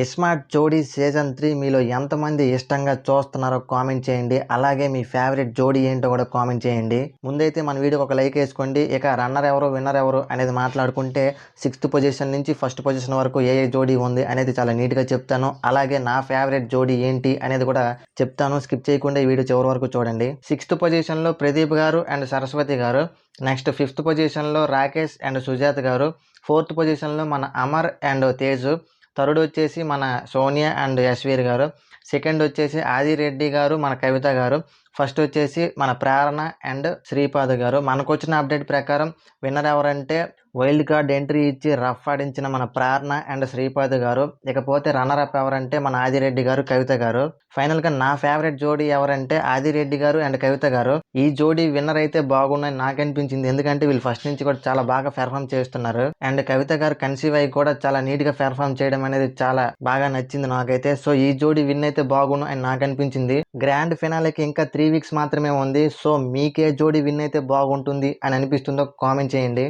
ఇస్మార్ట్ జోడీ season three మీలో ఎంతమంది ఇష్టంగా చూస్తున్నారో కామెంట్ చేయండి. అలాగే మీ ఫేవరెట్ జోడీ ఏంటో కూడా కామెంట్ చేయండి. ముందైతే మన వీడియోకి ఒక లైక్ వేసుకోండి. ఇక రన్నర్ ఎవరు విన్నర్ ఎవరు అనేది మాట్లాడుకుంటే సిక్స్త్ పొజిషన్ నుంచి ఫస్ట్ పొజిషన్ వరకు ఏ ఏ జోడీ ఉంది అనేది చాలా నీట్గా చెప్తాను. అలాగే నా ఫేవరెట్ జోడీ ఏంటి అనేది కూడా చెప్తాను. స్కిప్ చేయకుండా ఈ వీడియో చివరి వరకు చూడండి. సిక్స్త్ పొజిషన్లో ప్రదీప్ గారు అండ్ సరస్వతి గారు. నెక్స్ట్ ఫిఫ్త్ పొజిషన్లో రాకేష్ అండ్ సుజాత్ గారు. ఫోర్త్ పొజిషన్లో మన అమర్ అండ్ తేజ్. థర్డ్ వచ్చేసి మన సోనియా అండ్ యశ్వీర్ గారు. సెకండ్ వచ్చేసి ఆదిరెడ్డి గారు మన కవిత గారు. ఫస్ట్ వచ్చేసి మన ప్రేరణ అండ్ శ్రీపాద గారు. మనకు వచ్చిన అప్డేట్ ప్రకారం విన్నర్ ఎవరంటే వైల్డ్ కార్డ్ ఎంట్రీ ఇచ్చి రఫ్ ఆడించిన మన ప్రేరణ అండ్ శ్రీపాద్ గారు. ఇకపోతే రన్నర్ అప్ ఎవరంటే మన ఆదిరెడ్డి గారు కవిత గారు. ఫైనల్గా నా ఫేవరెట్ జోడీ ఎవరంటే ఆదిరెడ్డి గారు అండ్ కవిత గారు. ఈ జోడీ విన్నర్ అయితే బాగున్నాయి నాకు అనిపించింది. ఎందుకంటే వీళ్ళు ఫస్ట్ నుంచి కూడా చాలా బాగా పెర్ఫామ్ చేస్తున్నారు. అండ్ కవిత గారు కన్సీవ్ అయ్యి కూడా చాలా నీట్గా పెర్ఫామ్ చేయడం అనేది చాలా బాగా నచ్చింది నాకైతే. సో ఈ జోడీ విన్ అయితే బాగున్నాయి అని నాకు అనిపించింది. గ్రాండ్ ఫినాలేకి ఇంకా త్రీ త్రీ వీక్స్ మాత్రమే ఉంది. సో మీకే జోడి విన్ అయితే బాగుంటుంది అని అనిపిస్తుందో కామెంట్ చేయండి.